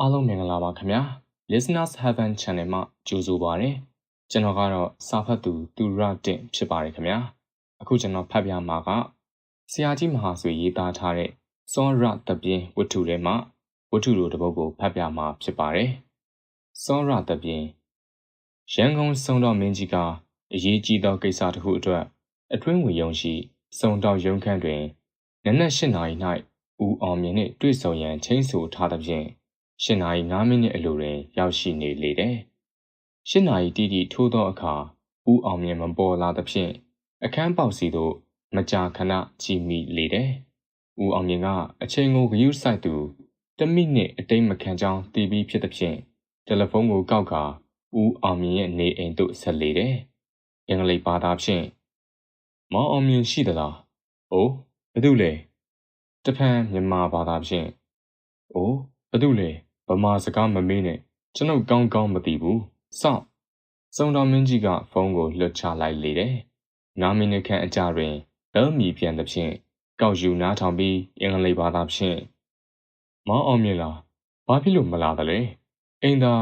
အားလုံးမင်္ဂလာပါခင်ဗျာ Listeners Heaven Channel မှာကြိုဆိုပါရစေကျွန်တော်ကတော့စာဖတ်သူသူရတင်ဖြစ်ပါတယ်ခင်ဗျာအခုကျွန်တော်ဖတ်ပြမှာကဆရာကြီးမဟာဆွေရေးသားထားတဲ့စောရတပြင်းဝတ္ထုထဲမှာဝတ္ထုလိုတစ်ပုဒ်ကိုဖတ်ပြမှာဖြစ်ပါတယ်စောရတပြင်းရန်ကုန်စုံတော်မင်းကြီးကအရေးကြီးသောကိစ္စတစ်ခုအတွက်အတွင်းဝင်ယုံရှိစုံတော်ရုံးခန်းတွင်နနက်၈နာရီ၌ဦးအောင်မြင့်နှင့်တွေ့ဆုံရန်ချိန်ဆထားသဖြင့် ၈နာရီ9မိနစ်အလိုတွင်ရောက်ရှိနေလေတယ်။၈နာရီတိတိထိုးသောအခါဦးအောင်မြင့်မပေါ်လာသဖြင့်အခန်းပေါက်စီသို့မကြာခဏကြည့်မိလေတယ်။ဦးအောင်မြင့်ကအချိန်ကိုဂရုစိုက်သူတမိနစ်အတိတ်မခံကြောင်းသိပြီးဖြစ်သဖြင့်တယ်လီဖုန်းကိုကောက်ကာဦးအောင်မြင့်ရဲ့နေအိမ်သို့ဆက်လေတယ်။အင်္ဂလိပ်ဘာသာဖြင့်မောင်အောင်မြင့်ရှိသလား။အိုးဘယ်သူလဲ။တဖန်မြန်မာဘာသာဖြင့်အိုးဘယ်သူလဲ။ ဗမာစကားမမေးနဲ့ကျွန်ုပ်ကောင်းကောင်းမသိဘူးစောင့်စုံတော်မင်းကြီးကဖုန်းကိုလွှတ်ချလိုက်လေတယ်နာမီနစ်ခန့်အကြတွင်ဘဲလ်မီပြန်သဖြင့်ကောက်ယူနားထောင်ပြီးအင်္ဂလိပ်ဘာသာဖြင့်မောင်းအောင်မြင်လားဘာဖြစ်လို့မလာသလဲအိမ်သာ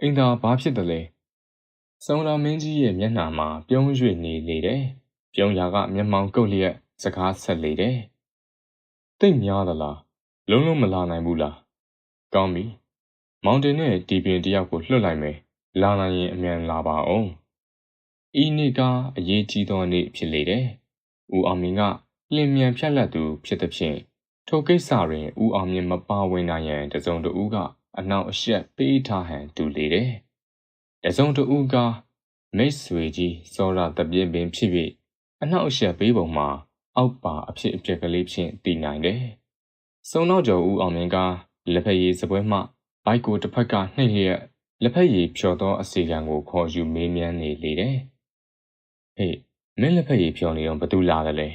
အိမ်သာဘာဖြစ်တယ်လဲစုံတော်မင်းကြီးရဲ့မျက်နှာမှာပြုံးရွေ့နေလေတယ်ပြုံးရာကမျက်မှောင်ကုတ်လျက်စကားဆက်လေတယ်တိတ်များသလားလုံးလုံးမလာနိုင်ဘူးလားကောင်းပြီ မောင်တင်နဲ့ဒီပင်တယောက်ကိုလွှတ်လိုက်မယ်။လာနိုင်ရင်အမြန်လာပါအောင်။ဤနေ့ကအရေးကြီးသောနေ့ဖြစ်လေတယ်။ဦးအောင်မြင့်ကလင်မြန်ဖြတ်လက်သူဖြစ်သဖြင့်ထိုကိစ္စတွင်ဦးအောင်မြင့်မပါဝင်နိုင်ရန်တစုံတဦးကအနောက်အရှက်ပေးထားဟန်တူလေတယ်။တစုံတဦးကမိတ်ဆွေကြီးစောရတပြင်းပင်ဖြစ်၍အနောက်အရှက်ပေးပုံမှာအောက်ပါအဖြစ်အပျက်ကလေးဖြင့်တည်နိုင်တယ်။စုံတော့ကျော်ဦးအောင်မြင့်ကလက်ဖက်ရည်စပွဲမှ ဘိုက်ကိုတစ်ဖက်ကနှိပ်လျက်လက်ဖက်ရည်ဖြော်သောအစီကံကိုခေါ်ယူမေးမြန်းနေလေတယ်။ဟေးမင်းလက်ဖက်ရည်ဖြော်နေတော့ဘသူလာတယ်လဲ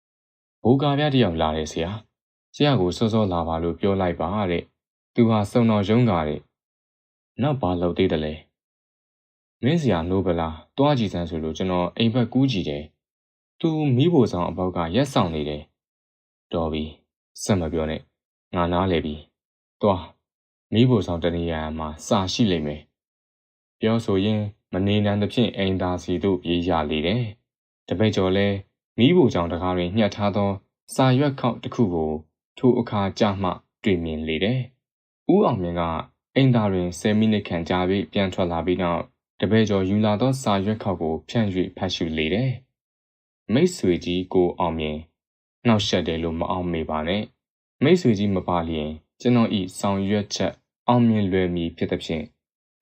။ဘိုးကားပြတယောက်လာတယ်ဆရာ။ဆရာကိုစောစောလာပါလို့ပြောလိုက်ပါတဲ့။သူဟာစုံတော်ရုံးကားတဲ့။နောက်ဘာလုပ်သေးတယ်လဲ။မင်းဆရာနိုးဗလားတွားကြည့်စမ်းဆိုလို့ကျွန်တော်အိမ်ဘက်ကူးကြည့်တယ်။သူမိဖို့ဆောင်အပေါက်ကရက်ဆောင်နေတယ်။တော်ပြီ။ဆက်မပြောနဲ့။ငါနားလေပြီ။တွား မိဖို့ဆောင်တနေရာမှာစာရှိလိမ့်မယ်။ပြောဆိုရင်မနေနိုင်သဖြင့်အိမ်သာစီသို့ပြေးရလေတယ်။တပိတ်ကျော်လဲမိဖို့ဆောင်တကားတွင်ညှက်ထားသော စာရွက်ခေါက်တစ်ခုကို ထိုအခါကြမှ တွေ့မြင်လေတယ်။ဦးအောင်မြင့်ကအိမ်သာတွင်10မိနစ်ခန့်ကြာပြီးပြန်ထွက်လာပြီးနောက်တပည့်ကျော်ယူလာသောစာရွက်ခေါက်ကိုဖြန့်၍ဖတ်ရှုလေတယ်။မိတ်ဆွေကြီးကိုအောင်မြင်နှောက်ယှက်တယ်လို့မအောင်မေပါနဲ့။မိတ်ဆွေကြီးမပါလျင် ကျွန်တော်ဤဆောင်ရွက်ချက်အောင်မြင်လွယ်မည်ဖြစ်သဖြင့်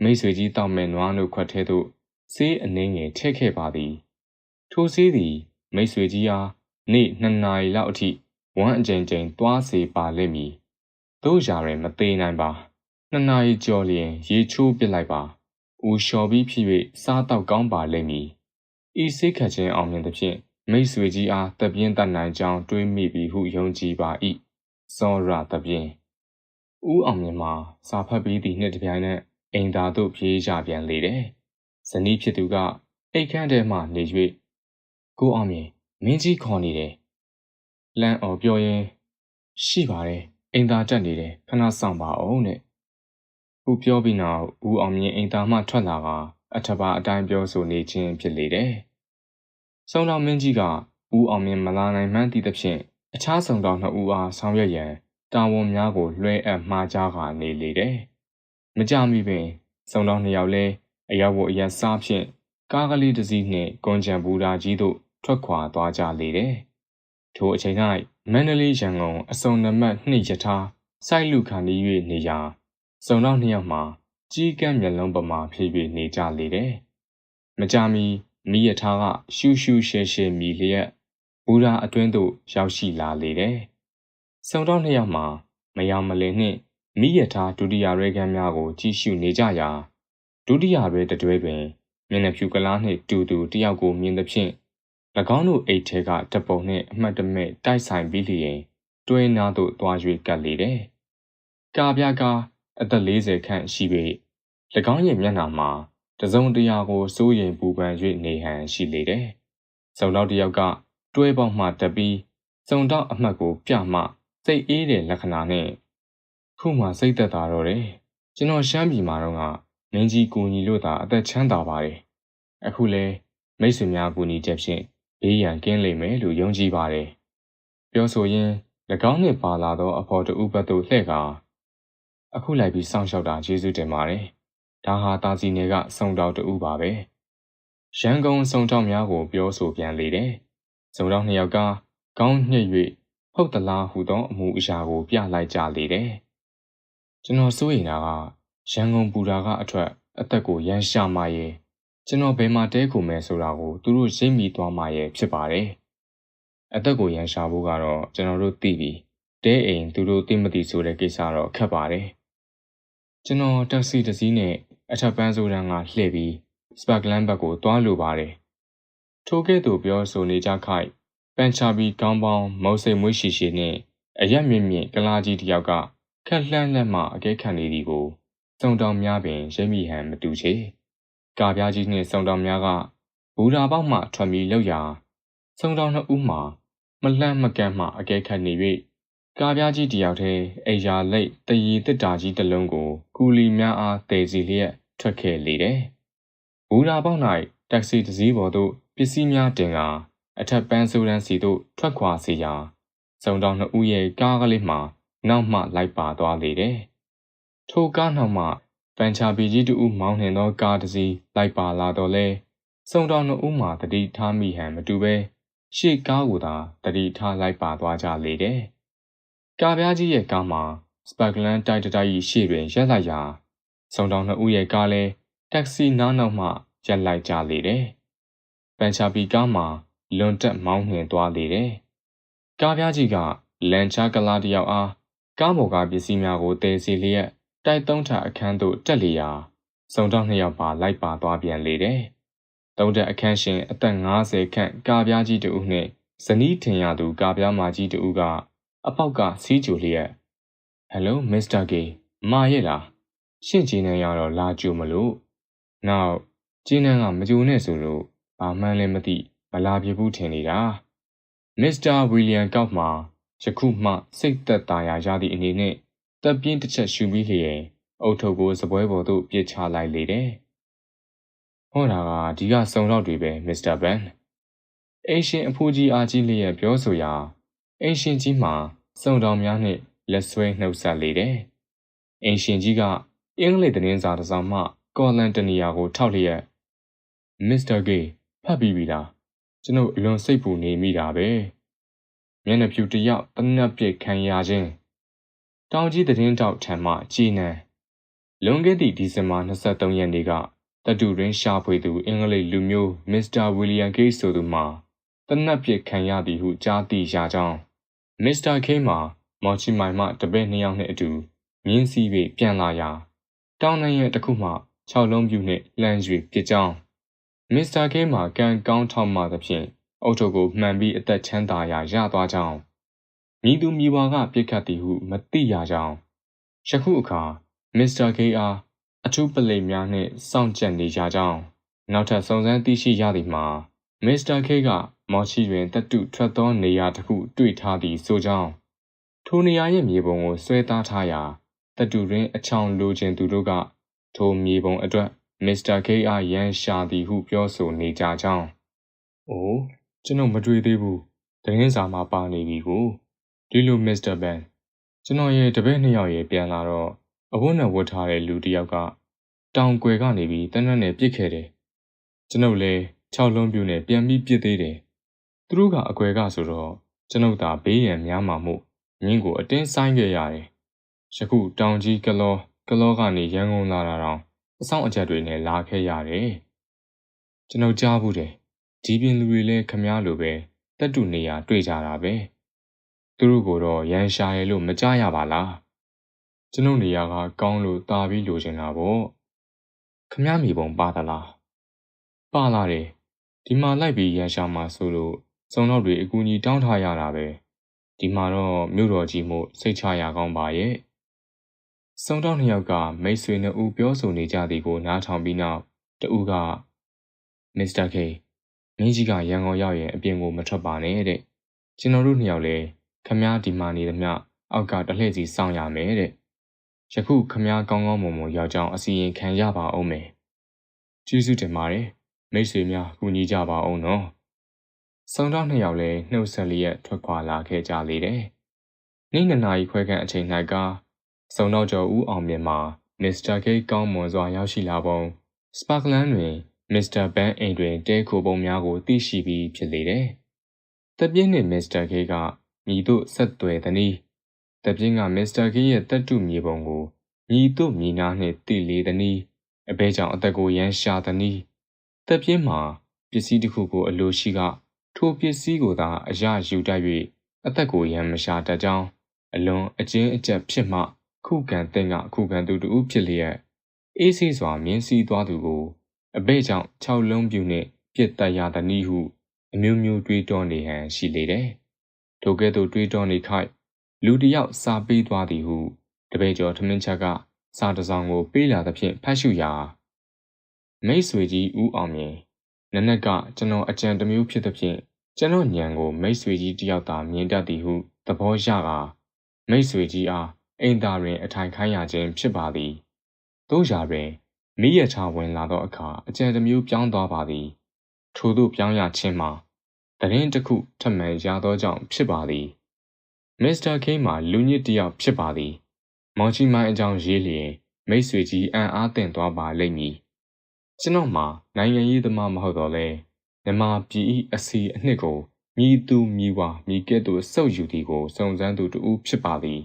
မိတ်ဆွေကြီးတောက်မဲ့နွားတို့ခွက်ထဲသို့ဆေးအနှင်းငယ်ထည့်ခဲ့ပါသည် ထိုဆေးသည်မိတ်ဆွေကြီးအားနေ့နှစ်နာရီလောက်အထိဝမ်းအကြိမ်ကြိမ်သွားစေပါလိမ့်မည်တို့ရာတွင်မသေးနိုင်ပါနှစ်နာရီကျော်လျင် ရေချိုးပစ်လိုက်ပါဦးလျှော်ပြီးဖြစ်၍စားတော့ကောင်းပါလိမ့်မည်ဤစိတ်ခတ်ခြင်းအောင်မြင်သဖြင့်မိတ်ဆွေကြီးအားတပြင်းတတ်နိုင်ကြောင်းတွေးမိပြီဟုယုံကြည်ပါ၏စောရတပြင်း ဦးအောင်မြင်မှာစာဖတ်ပြီးသည့်နှစ်တပြိုင်နက်အိမ်သာသို့ပြေးကြပြန်လေတယ်။ဇနီးဖြစ်သူကအိတ်ခမ်းထဲမှနေ၍ကိုအောင်မြင်မင်းကြီးခေါ်နေတယ်။လမ်းအော်ပြောရင်ရှိပါတယ်အိမ်သာတက်နေတယ်ခဏဆောင်ပါအောင်တဲ့။ဦးပြောပြီးနောက်ဦးအောင်မြင်အိမ်သာမှထွက်လာကအထပါအတိုင်းပြောဆိုနေခြင်းဖြစ်လေတယ်။စုံတော်မင်းကြီးကဦးအောင်မြင်မလာနိုင်မှန်းသိသဖြင့်အခြားစုံတော်နှစ်ဦးအားဆောင်ရွက်ရန် တာဝန်များကိုလွှဲအပ်မှားကြားကနေလေတယ်။မကြမီပင်စုံတော်နှစ်ယောက်လဲအရောက်ဝအရက်စားဖြင့်ကားကလေးတစ်စီးနှင့်ကွန်ချံဘူရာကြီးသို့ထွက်ခွာသွားကြလေတယ်။ထိုအချိန်၌မန္တလေးရန်ကုန်အစုံနံပါတ်2ရထားစိုက်လူခံနေ၍နေရာစုံတော်နှစ်ယောက်မှာကြီးကန်းမျက်လုံးပမာဖြစ်၍နေကြလေတယ်။မကြမီမိရထားကရှူးရှူးရှဲရှဲမြည်လျက်ဘူရာအတွင်းသို့ရောက်ရှိလာလေတယ်။ စုံတော့နှစ်ယောက်မှာမယောင်မလင်နှင့်မိရထားဒုတိယရဲကမ်းများကိုကြည့်ရှုနေကြရာဒုတိယရဲတတွဲတွင်မျက်နှာဖြူကလားနှင့်တူတူတယောက်ကိုမြင်သဖြင့်၎င်းတို့အိတ်ထဲကတပုံနှင့်အမှတ်တမဲ့တိုက်ဆိုင်ပြီးလျင်တွဲနာသို့သွား၍ကပ်လေတယ်။ကာပြားကအသက်40ခန့်ရှိ၍၎င်းရဲ့မျက်နှာမှာတစုံတရာကိုစိုးရိမ်ပူပန်၍နေဟန်ရှိလေတယ်။စုံတော့တယောက်ကတွဲပေါက်မှတက်ပြီးစုံတော့အမှတ်ကိုပြမှ စိတ်အေးတဲ့လက္ခဏာနဲ့ခုမှစိတ်သက်သာတော့တယ်ကျွန်တော်ရှမ်းပြည်မှာတော့ကမင်းကြီးကိုညီလို့သာအသက်ချမ်းသာပါတယ်အခုလဲမိတ်ဆွေများကူညီချက်ဖြင့်ဘေးရန်ကင်းလိမ့်မယ်လို့ယုံကြည်ပါတယ်ပြောဆိုရင်း၎င်းနှင့်ပါလာသောအဖော်တူဘတ်သို့လှည့်ကာအခုလိုက်ပြီးစောင့်ရှောက်တာကျေးဇူးတင်ပါတယ်ဒါဟာတာစီနယ်ကစုံတောက်တူပါပဲရန်ကုန်စုံတောက်များကိုပြောဆိုပြန်လေတယ်စုံတောက်နှစ်ယောက်ကကောင်းညှိ၍ ဟုတ်သလားဟုသောအမှုအရာကို ပြလိုက်ကြလေတယ်ကျွန်တော်စိုးရိမ်တာကရန်ကုန်ပူတာကအထွက်အသက်ကိုရန်ရှာမှရဲ့ကျွန်တော်ဘယ်မှာတဲခုမယ်ဆိုတာကိုသူတို့ရိပ်မိသွားမှရဲ့ဖြစ်ပါတယ်အသက်ကိုရန်ရှာဖို့ကတော့ကျွန်တော်တို့သိပြီတဲအိမ်သူတို့သိမသိဆိုတဲ့ကိစ္စတော့ခက်ပါတယ်ကျွန်တော်တက်ဆီတစ်စီးနဲ့အထက်ပန်းဆိုးတန်းကလှည့်ပြီးစပတ်ကလန်ဘက်ကိုတွားလိုပါတယ်ထိုကဲ့သို့ပြောဆိုနေကြခိုက် ပန်ချာဘီကောင်းပေါင်းမော်စိတ်မွေးရှိရှိနဲ့အရက်မြင့်မြင့်ကလာကြီးတယောက်ကခက်လှမ်းလက်မှအကဲခံနေသည်ကိုစုံတောင်များပင်ရိပ်မိဟန်မတူချေကာပြားကြီးနှင့်စုံတောင်များကဘူရာပေါက်မှထွက်ပြီးလောက်ရာစုံတောင်နှစ်ဦးမှမလှမ်းမကန့်မှအကဲခတ်နေ၍ကာပြားကြီးတယောက်တည်းအိယာလိတ်တရီတစ်တာကြီးတစ်လုံးကိုကူလီများအားတည်စီလျက်ထွက်ခဲ့လေတယ်။ဘူရာပေါက်၌တက်ဆီတစ်စီးပေါ်သို့ပစ္စည်းများတင်ကာ အထက်ပန်းဆိုးတန်းစီသို့ထွက်ခွာစေရာစုံတောင်နှစ်ဦးရဲ့ကားကလေးမှနောက်မှလိုက်ပါသွားလေတယ်။ထိုကားနောက်မှပန်ချာပီကြီးတူမောင်းနှင်သောကားတစ်စီးလိုက်ပါလာတော့လဲစုံတောင်နှစ်ဦးမှတတိထားမိဟန်မတူပဲရှေ့ကားကိုသာတတိထားလိုက်ပါသွားကြလေတယ်။ကားပြားကြီးရဲ့ကားမှာစပတ်ကလန်တိုက်တိုက်ကြီးရှေ့တွင်ရက်လိုက်ရာစုံတောင်နှစ်ဦးရဲ့ကားလဲတက္ကစီနားနောက်မှရက်လိုက်ကြလေတယ်။ပန်ချာပီကားမှာ လွန်တက်မောင်းနှင်သွားလေတယ်။ကားပြားကြီးကလန်ချာကလာတယောက်အားကားပေါ်ကပစ္စည်းများကိုတည်စီလျက်တိုက်သုံးထအခန်းသို့တက်လျာစုံတော့နှစ်ယောက်ပါလိုက်ပါသွားပြန်လေတယ်။သုံးတက်အခန်းရှင်အသက်50ခန့်ကာပြားကြီးတူနှင့်ဇနီးထင်ရသူကာပြားမကြီးတူကအပေါက်ကစီးကြိုလျက်ဟယ်လိုမစ္စတာဂေမာရဲ့လားရှင့်ကြီးနဲ့ရတော့လာကြိုမလို့နောက်ကြီးနန်းကမကြိုနဲ့ဆိုလို့ဘာမှန်းလည်းမသိ မလာပြဘူးထင်နေတာမစ္စတာဝီလျံကောက်မှာယခုမှစိတ်သက်သာရာရသည့်အနေနဲ့တပ်ပြင်းတစ်ချက်ရှူပြီးလျင်အုတ်ထုပ်ကိုစပွဲပေါ်သို့ပြစ်ချလိုက်လေတယ်။ဟောတာကဒီကစုံတော့တွေပဲမစ္စတာဘန်။အိရှင်အဖိုးကြီးအားကြီးလျက်ပြောဆိုရာအိရှင်ကြီးမှာစုံတော်များနှင့်လက်ဆွဲနှုတ်ဆက်လေတယ်။အိရှင်ကြီးကအင်္ဂလိပ်သတင်းစာတစ်စောင်မှကော်လန်တနီယာကိုထောက်လျက်မစ္စတာဂေးဖတ်ပြီးပြီလား ကျွန်ုပ်အလွန်စိတ်ပူနေမိတာပဲမျက်နှာဖြူတယောက်တနက်ပြစ်ခံရခြင်းတောင်ကြီးသတင်းတောက်ထံမှကြည်နံလွန်ခဲ့သည့်ဒီဇင်ဘာ23ရက်နေ့ကတတူရင်းရှာဖွေသူအင်္ဂလိပ်လူမျိုးမစ္စတာဝီလီယံဂိတ်ဆိုသူမှာတနက်ပြစ်ခံရသည်ဟုကြားသိရကြောင်းမစ္စတာခေးမှာမော်ချီမိုင်မှတပည့်နှစ်ယောက်နှင့်အတူမြင်းစည်း၍ပြန်လာရာတောင်နိုင်ငံတစ်ခုမှ6လုံးပြူနှင့်လှမ်း၍ပြစ်ကြောင်း မစ္စတာခေးမှာကန်ကောင်းထောက်မှသဖြင့်အုတ်ထုပ်ကိုမှန်ပြီးအသက်ချမ်းသာရာရသွားကြောင်းမိသူမိဘကပြစ်ခတ်သည်ဟုမသိရကြောင်းယခုအခါမစ္စတာခေးအားအထူးပလိများနှင့်စောင့်ကြံနေကြကြောင်းနောက်ထပ်စုံစမ်းသိရှိရသည်မှာမစ္စတာခေးကမော်ချီတွင်တက်တုထွက်သောနေရာတစ်ခုတွေ့ထားသည်ဆိုကြောင်းထိုနေရာရဲ့မြေပုံကိုဆွဲသားထားရာတက်တူတွင်အချောင်လိုချင်သူတို့ကထိုမြေပုံအတွက် မစ္စတာခေးအားရန်ရှာသည်ဟုပြောဆိုနေကြကြောင်း။အိုးကျွန်တော်မတွေ့သေးဘူး။သတင်းစာမှာပါနေပြီကိုဒီလိုမစ္စတာဘန်ကျွန်တော်ရဲ့တပည့်နှစ်ယောက်ရဲ့ပြန်လာတော့အဝတ်နဲ့ဝတ်ထားတဲ့လူတစ်ယောက်ကတောင်ကွယ်ကနေပြီးတနက်နဲ့ပြစ်ခဲ့တယ်။ကျွန်ုပ်လည်း6လုံးပြူနဲ့ပြန်ပြီးပြစ်သေးတယ်။သူတို့ကအကွယ်ကဆိုတော့ကျွန်ုပ်သာဘေးရန်များမှာမို့မြင်းကိုအတင်းဆိုင်ခဲ့ရတယ်။ယခုတောင်ကြီးကလောကလောကနေရန်ကုန်လာတာတော့ အဆောင်အချက်တွေနဲ့လာခဲ့ရတယ်။ကျွန်ုပ်ကြားဘူးတယ်။ဒီပြင်လူတွေလည်းခမားလိုပဲတက်တူနေရတွေ့ကြတာပဲ။သူတို့ကတော့ရန်ရှာရလို့မကြားရပါလား။ကျွန်ုပ်နေရာကကောင်းလို့တာပြီးလိုချင်တာပေါ့။ခမားမိပုံပါသလား။ပါလာတယ်။ဒီမှာလိုက်ပြီးရန်ရှာမှာဆိုလို့စုံတော့တွေအကူအညီတောင်းထားရတာပဲ။ဒီမှာတော့မြို့တော်ကြီးမို့စိတ်ချရကောင်းပါရဲ့။ စုံတော့နှစ်ယောက်ကမိတ်ဆွေနှစ်ဦးပြောဆိုနေကြသည်ကိုနားထောင်ပြီးနောက်တဦးကမစ္စတာခေမင်းကြီးကရန်ကုန်ရောက်ရင်အပြင်ကိုမထွက်ပါနဲ့တဲ့ကျွန်တော်တို့နှစ်ယောက်လည်းခမားဒီမာနေသမျှအောက်ကတလှည့်စီစောင့်ရမယ်တဲ့ယခုခမားကောင်းကောင်းမွန်မွန်ရောက်ကြောင်းအစီရင်ခံရပါအောင်မယ်။ကျေးဇူးတင်ပါတယ်။မိတ်ဆွေများကူညီကြပါအောင်နော်။ဆောင်တော့နှစ်ယောက်လည်းနှုတ်ဆက်လျက်ထွက်ခွာလာခဲ့ကြလေတယ်။နေ့နှစ်နာရီခွဲခန့်အချိန်၌က စုံတော့ကျော်ဦးအောင်မြင်မှာမစ္စတာကိတ်ကောင်းမွန်စွာရောက်ရှိလာပုံစပါကလန်တွင်မစ္စတာဘန်အိမ်တွင်တဲခိုပုံများကိုသိရှိပြီးဖြစ်လေတယ်။တပြင်းနှင့်မစ္စတာကိတ်ကမိတို့ဆက်သွယ်သည်နီတပြင်းကမစ္စတာကိတ်ရဲ့တက်တုမြေပုံကိုမိတို့မိနာနှင့်သိလေသည်နီအဘဲကြောင့်အသက်ကိုရမ်းရှာသည်နီတပြင်းမှာပစ္စည်းတစ်ခုကိုအလိုရှိကထိုပစ္စည်းကိုသာအရယူတတ်၍အသက်ကိုရမ်းမရှာတတ်ကြောင်းအလွန်အကျဉ်းအကျပ်ဖြစ်မှ ခုခံတဲ့ကခုခံသူတူဖြစ်လျက်အေးဆေးစွာမြင်းစည်းသွားသူကိုအဘဲ့ကြောင့်၆လုံးပြူနှင့်ပြစ်တက်ရသည်နည်းဟုအမျိုးမျိုးတွေးတောနေဟန်ရှိလေတယ်။ထိုကဲ့သို့တွေးတောနေခိုက်လူတယောက်စာပေးသွားသည်ဟုတပည့်ကျော်ထမင်းချက်ကစာတစောင်ကိုပေးလာသဖြင့်ဖတ်ရှုရာမိတ်ဆွေကြီးဦးအောင်မြင်နနက်ကကျွန်တော်အကြံတစ်မျိုးဖြစ်သဖြင့်ကျွန်တော်ညံကိုမိတ်ဆွေကြီးတယောက်သာမြင်တတ်သည်ဟုသဘောရကမိတ်ဆွေကြီးအား အိမ်သာတွင်အထိုင်ခိုင်းရခြင်းဖြစ်ပါသည်တို့ရာတွင်မိရချဝင်လာသောအခါအကြံတစ်မျိုးပြောင်းသွားပါသည်ထို့သို့ပြောင်းရခြင်းမှာတရင်တစ်ခုထမှန်ရသောကြောင့်ဖြစ်ပါသည်မစ္စတာခိမှာလူညစ်တယောက်ဖြစ်ပါသည်မောင်ချီမိုင်းအကြောင်းရေးလျင်မိတ်ဆွေကြီးအံ့အားသင့်သွားပါလိမ့်မည်ကျွန်တော်မှာနိုင်ငံရေးသမားမဟုတ်တော့လဲမြန်မာပြည်၏အစီအနှစ်ကိုမြည်သူမြည်ဝါမြည်ကဲ့သို့စုပ်ယူသည်ကိုစုံစမ်းသူတူဖြစ်ပါသည်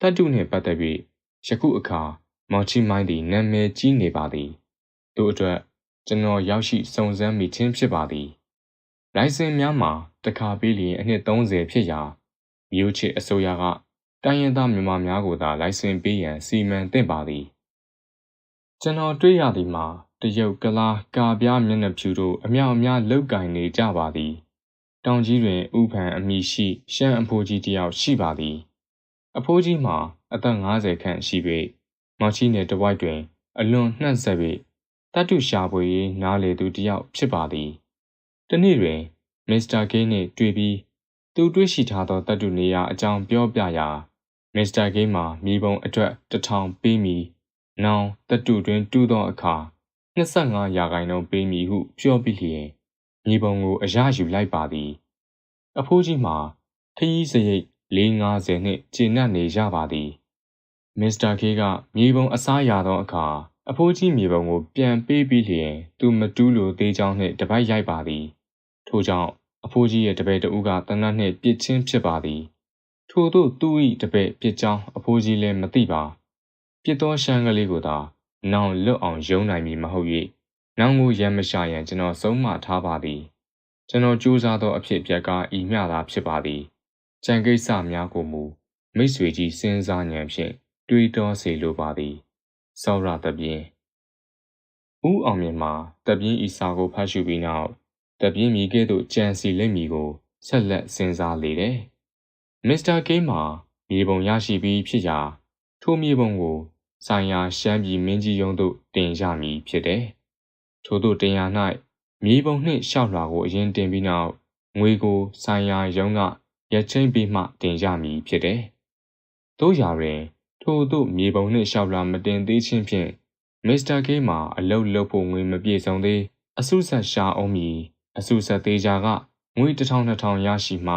တတ်တုနှင့်ပတ်သက်၍ယခုအခါမောင်ချီမိုင်းသည်နာမည်ကြီးနေပါသည်တို့အတွက်ကျွန်တော်ရောက်ရှိစုံစမ်းမိခြင်းဖြစ်ပါသည်လိုင်စင်များမှာတခါပေးလျင်အနှစ်30ဖြစ်ရာမြို့ချစ်အစိုးရကတိုင်းရင်းသားမြန်မာများကိုသာလိုင်စင်ပေးရန်စီမံသင့်ပါသည်ကျွန်တော်တွေ့ရသည်မှာတရုတ်ကလားကာပြားမျက်နှာဖြူတို့အမြောက်အများလောက်ကင်နေကြပါသည် တောင်ကြီးတွင်ဥဖန်အမိရှိရှမ်းအဖိုးကြီးတယောက်ရှိပါသည် အဖိုးကြီးမှာအသက်50ခန့်ရှိပေမောင်ချီနယ်တဝိုက်တွင် အလွန်နှံ့ဆက်၍တတ်တုရှာဖွေရေးနားလေသူတယောက်ဖြစ်ပါသည်တနေ့တွင်မစ္စတာဂိမ်းနှင့်တွေ့ပြီးသူတွေ့ရှိထားသောတတ်တုနေရာအကြောင်းပြောပြရာမစ္စတာဂိမ်းမှာမိဘုံအတွက်တထောင်ပေးမည်။နောင်တတ်တုတွင်တူးသောအခါ25ရာခိုင်နှုန်းပေးမည်ဟုပြောပြီးလျင်မိဘုံကိုအရယူလိုက်ပါသည်။အဖိုးကြီးမှာခရီးစရိတ် 450နှင့်ကျဉ်တ်နေရပါသည်မစ္စတာခေးကမြေပုံအစားရသောအခါအဖိုးကြီးမြေပုံကိုပြန်ပေးပြီးလျင်သူမတူးလိုသေးကြောင်းနှင့်တပိုက်ရိုက်ပါသည်ထို့ကြောင့်အဖိုးကြီးရဲ့တပည့်တဦးကတနတ်နှင့်ပြစ်ချင်းဖြစ်ပါသည်ထို့သို့သူ၏တပည့်ပြစ်ကြောင်းအဖိုးကြီးလည်းမသိပါပြစ်သောရှမ်းကလေးကိုသာနောင်လွတ်အောင်ယုံနိုင်မည်မဟုတ်၍နောင်ကိုရမ်းမရှာရန်ကျွန်တော်ဆုံးမထားပါသည်ကျွန်တော်ကြိုးစားသောအဖြစ်ပြက်ကဤမျှသာဖြစ်ပါသည် ကြံကိစ္စများကိုမူမိတ်ဆွေကြီးစဉ်းစားဉာဏ်ဖြင့်တွေးတောစေလိုပါသည်စောရတပြင်းဦးအောင်မြင်မှာတပြင်းဤစာကိုဖတ်ရှုပြီးနောက်တပြင်းမိကဲ့သို့ကြံစီလိမ့်မည်ကိုဆက်လက်စဉ်းစားလေတယ်မစ္စတာကိန်းမှာမြေပုံရရှိပြီးဖြစ်ရာထိုမြေပုံကိုဆိုင်ရာရှမ်းပြည်မင်းကြီးရုံးသို့တင်ရမည်ဖြစ်တယ်ထို့သို့တင်ရ၌မြေပုံနှင့်ရှောက်လွှာကိုအရင်တင်ပြီးနောက်ငွေကိုဆိုင်ရာရုံးက ရချင်းပြီးမှတင်ရမည်ဖြစ်တယ်။တို့ရာတွင် ထို့သို့မြေပုံနှင့်လျှောက်လာမတင်သေးခြင်းဖြင့်မစ္စတာကေးမှာအလုတ်လုတ်ဖို့ငွေမပြေဆုံးသေးအဆုဆက်ရှာအောင်မီအဆုဆက်သေးကြကငွေတစ်ထောင်နှစ်ထောင်ရရှိမှ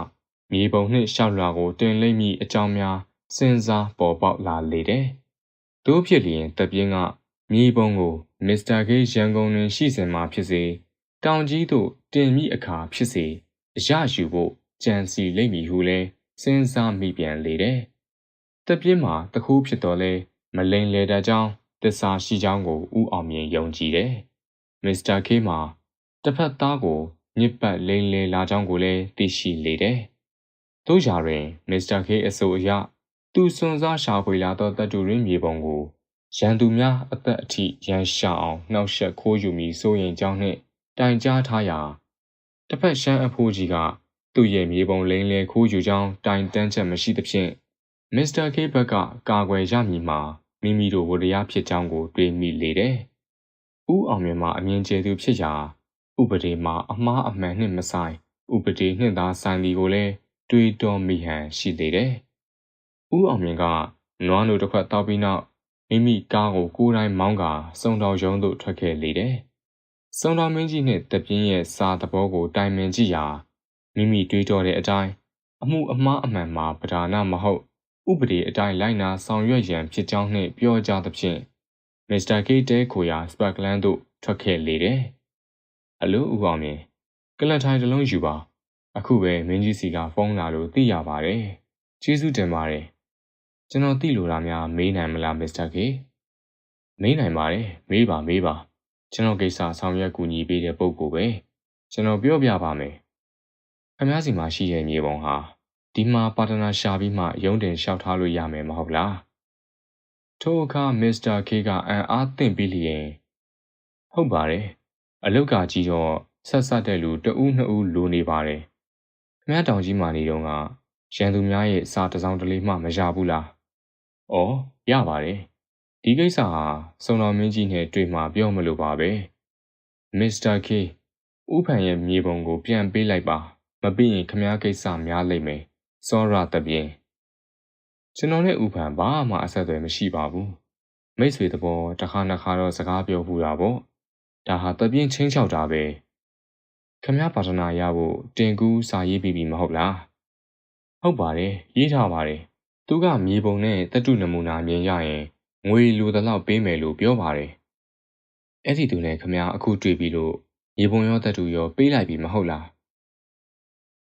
မြေပုံနှင့်လျှောက်လွှာကိုတင်လိမ့်မည်အကြောင်းများစဉ်းစားပေါ်ပေါက်လာလေတယ်။တို့ဖြစ်လျင်တပြင်းကမြေပုံကိုမစ္စတာကေးရန်ကုန်တွင်ရှိစဉ်မှာဖြစ်စေတောင်ကြီးသို့တင်မိအခါဖြစ်စေအရယူဖို့ ကြံစီလိမ့်မည်ဟုလဲစဉ်းစားမိပြန်လေတယ်။တပြင်းမှာတခုဖြစ်တော်လဲမလိန်လေတကြောင်းတစ္ဆာရှိကြောင်းကိုဥအောင်မြင်ယုံကြည်တယ်။မစ္စတာခေးမှာတစ်ဖက်သားကိုညစ်ပတ်လိန်လေလာကြောင်းကိုလည်းသိရှိလေတယ်။တို့ရာတွင်မစ္စတာခေးအဆိုအရသူစွန်စားရှာဖွေလာသောတတူရင်းမြေပုံကိုရန်သူများအသက်အထိရန်ရှာအောင်နှောက်ယှက်ခိုးယူမိစိုးရင်ကြောင်းနှင့်တိုင်ကြားထားရာတစ်ဖက်ရှမ်းအဖိုးကြီးက သူ့ရဲ့မြေပုံလိမ့်လေခိုးယူကြောင်းတိုင်တန်းချက်မရှိသဖြင့်မစ္စတာကေဘက်ကကာကွယ်ရမည်မှာမိမိတို့ဝတရားဖြစ်ကြောင်းကို တွေးမိလေတယ်။ဦးအောင်မြင်မှာအမြင်ကျသူဖြစ်ရာဥပဒေမှာအမှားအမှန်နှင့်မဆိုင်ဥပဒေနှင့်သာဆိုင်သည်ကိုလည်းတွေးတောမိဟန်ရှိသေးတယ်။ဦးအောင်မြင်ကနွားနိုတစ်ခွက်တောက်ပြီးနောက်မိမိကားကိုကိုယ်တိုင်မောင်းကာစုံတော်ရုံးသို့ထွက်ခဲ့လေတယ်။စုံတော်မင်းကြီးနှင့်တပြင်းရဲ့စာသဘောကိုတိုင်ပင်ကြည့်ရာ မိမိတွေးကြောတဲ့အတိုင်းအမှုအမှားအမှန်မှာပဓာနာမဟုတ်ဥပဒေအတိုင်းလိုက်နာဆောင်ရွက်ရန်ဖြစ်ကြောင်းနှင့်ပြောကြားသဖြင့်မစ္စတာကေတဲခိုယာစပတ်ကလန်သို့ထွက်ခဲ့လေတယ်။အလိုဦးအောင်မြင်ကလတ်ထိုင်တစ်လုံးယူပါအခုပဲမင်းကြီးစီကဖုန်းလာလို့သိရပါတယ်။ကျေးဇူးတင်ပါတယ်။ကျွန်တော်သိလို့လားများမေးနိုင်မလားမစ္စတာကေမေးနိုင်ပါတယ်မေးပါမေးပါကျွန်တော်ကိစ္စဆောင်ရွက်ကူညီပေးတဲ့ပုံကိုပဲကျွန်တော်ပြောပြပါမယ်။ ခမားစီမှာရှိတဲ့မြေပုံဟာဒီမှာပါတနာရှာပြီးမှရုံးတင်လျှောက်ထားလို့ရမယ်မဟုတ်လားထိုအခါမစ္စတာခေကအံ့အားသင့်ပြီးလျင်ဟုတ်ပါတယ်အလုတ်ကကြီးတော့ဆက်ဆက်တဲ့လူတဦးနှစ်ဦးလိုနေပါတယ်ခမည်းတောင်ကြီးမာနေတော့ကရန်သူများရဲ့စာတစောင်းတလေးမှမရဘူးလားဩရပါတယ်ဒီကိစ္စဟာစုံတော်မင်းကြီးနဲ့တွေ့မှပြောမလို့ပါပဲမစ္စတာခေဥဖန်ရဲ့မြေပုံကိုပြန်ပေးလိုက်ပါ မပြီးရင်ခမားကိစ္စများလိမ့်မယ်စောရတပြင်းကျွန်တော်နဲ့ဥပန်ဘာမှအဆက်အသွယ်မရှိပါဘူးမိတ်ဆွေတဘောတစ်ခါနှစ်ခါတော့စကားပြောဘူးတာပေါ့ဒါဟာတပြင်းချင်းချောက်တာပဲခမရပါဒနာရဖို့တင်ကူးစာရေးပြီးပြီမဟုတ်လားဟုတ်ပါတယ်ရေးထားပါတယ်သူကမြေပုံနဲ့တတုနမူနာမြင်ရရင်ငွေလိုသလောက်ပေးမယ်လို့ပြောပါတယ်အဲ့ဒီသူနဲ့ခမရအခုတွေ့ပြီလို့မြေပုံရောတတုရောပေးလိုက်ပြီမဟုတ်လား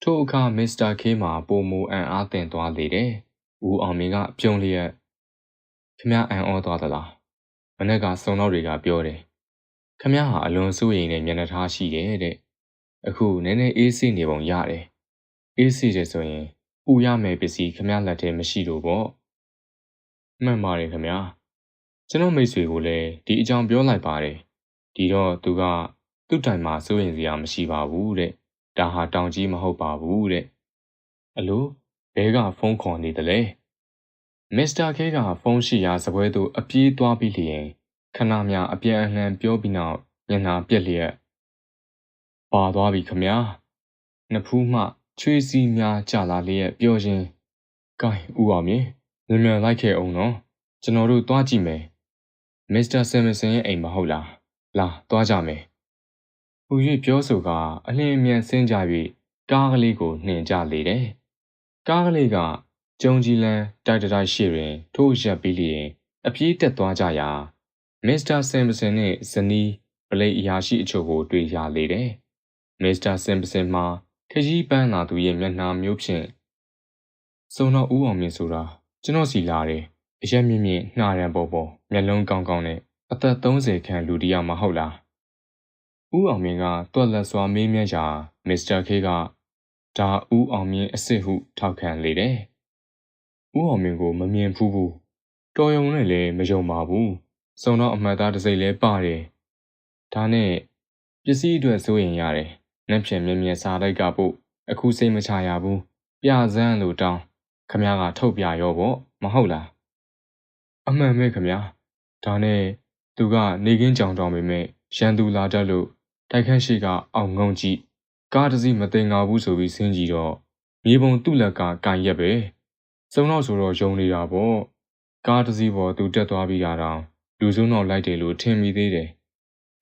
ထိုအခါမစ္စတာခေးမှာပုံမူအံ့အားသင့်သွားလေတယ်။ဦးအောင်မင်းကပြုံးလျက်ခမအံ့ဩသွားသလား။မနေ့ကစုံတော့တွေကပြောတယ်။ခမဟာအလွန်စိုးရိမ်တဲ့မျက်နှာထားရှိတယ်တဲ့။အခုနည်းနည်းအေးဆေးနေပုံရတယ်။အေးဆေးတယ်ဆိုရင်ပူရမယ်ပစ္စည်းခမလက်ထဲမရှိလို့ပေါ့။မှန်ပါတယ်ခမ။ကျွန်တော်မိတ်ဆွေကိုလည်းဒီအကြောင်းပြောလိုက်ပါတယ်။ဒီတော့သူကသူ့တိုင်မှာစိုးရိမ်စရာမရှိပါဘူးတဲ့ ဒါဟာတောင်ကြီးမဟုတ်ပါဘူးတဲ့အလိုဘဲကဖုန်းခေါ်နေတယ်လေမစ္စတာခဲကဖုန်းရှိရာစပွဲသို့အပြေးသွားပြီးလျင်ခဏမြအပြန်အလှန်ပြောပြီးနောက်မျက်နှာပြက်လျက်ပါသွားပြီခမညာနှစ်ဖူးမှချွေးစီးများကြလာလျက်ပြောရင်းဂိုင်းဦးအောင်မြင်မြန်မြန်လိုက်ခဲ့အောင်နော်ကျွန်တော်တို့သွားကြည့်မယ်မစ္စတာဆမ်မဆန်ရဲ့အိမ်မဟုတ်လားလာသွားကြမယ် ဟူ၍ပြောဆိုကာအလင်းအမြန်ဆင်းကြ၍ကားကလေးကိုနှင်ကြလေတယ်။ကားကလေးကကျုံကြီးလန်းတိုက်တိုက်ရှိတွင်ထိုးရက်ပြီးလျင်အပြေးတက်သွားကြရာမစ္စတာဆင်ပစင်နှင့်ဇနီးပလိတ်အရာရှိအချို့ကိုတွေ့ရလေတယ်။မစ္စတာဆင်ပစင်မှာခကြီးပန်းလာသူရဲ့မျက်နှာမျိုးဖြင့်စုံတော့ဦးအောင်မြင့်ဆိုတာကျွန်တော်စီလာတယ်။အရက်မြင့်မြင့်နှာရံပေါ်ပေါ်မျက်လုံးကောင်းကောင်းနဲ့အသက်30ခန့်လူတယောက်မဟုတ်လား ဦးအောင်မြင့်ကတွက်လက်စွာမေးမြန်းရာမစ္စတာခေးကဒါဦးအောင်မြင့်အစ်စ်ဟုထောက်ခံလေတယ်။ဦးအောင်မြင့်ကိုမမြင်ဖူးဘူး။တော်ယုံနဲ့လည်းမယုံပါဘူး။စုံတော့အမှတ်သားတစ်စိမ့်လဲပါတယ်။ဒါနဲ့ပစ္စည်းအတွက်စိုးရင်ရတယ်။နှက်ဖြန်မြင်မြင်စားလိုက်ကပို့အခုစိတ်မချရဘူး။ပြဇန်းလို့တောင်းခမကထုတ်ပြရောပေါ့မဟုတ်လား။အမှန်ပဲခမဒါနဲ့သူကနေကင်းကြောင်တောင်ပေမဲ့ရန်သူလာတတ်လို့ တိုက်ခန်းရှိကအောင်ငုံကြည့်ကားတစ်စီးမတင်ငါဘူးဆိုပြီးဆင်းကြည့်တော့မြေပုံသူ့လက်ကကန်ရက်ပဲစုံတော့ဆိုတော့ယုံနေတာပေါ့ကားတစ်စီးပေါ်သူတက်သွားပြီးတာတောင်လူစုံတော့လိုက်တယ်လို့ထင်မိသေးတယ်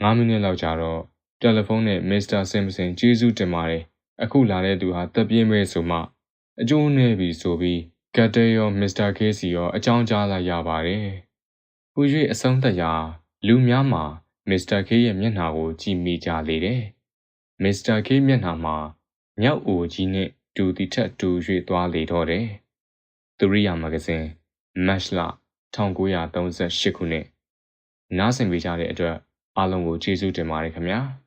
9မိနစ်လောက်ကြာတော့တယ်လီဖုန်းနဲ့မစ္စတာဆင်မစင်ကျေးဇူးတင်ပါတယ်အခုလာတဲ့သူဟာတက်ပြင်းမဲ့ဆိုမှအကျိုးနေပြီဆိုပြီးကတ်တဲရောမစ္စတာကေးစီရောအကြောင်းကြားလိုက်ရပါတယ်။ဟူ၍အဆုံးသက်ရာလူများမှာ မစ္စတာခေးရဲ့မျက်နှာကိုကြည့်မိကြလေတယ်။မစ္စတာခေးမျက်နှာမှာမြောက်အိုကြီးနဲ့တူတီထက်တူ၍သွားလေတော့တယ်။သူရိယာမဂဇင်းမတ်လ1938ခုနှစ်နားဆင်ပေးကြတဲ့အတွက်အားလုံးကိုကျေးဇူးတင်ပါတယ်ခင်ဗျာ။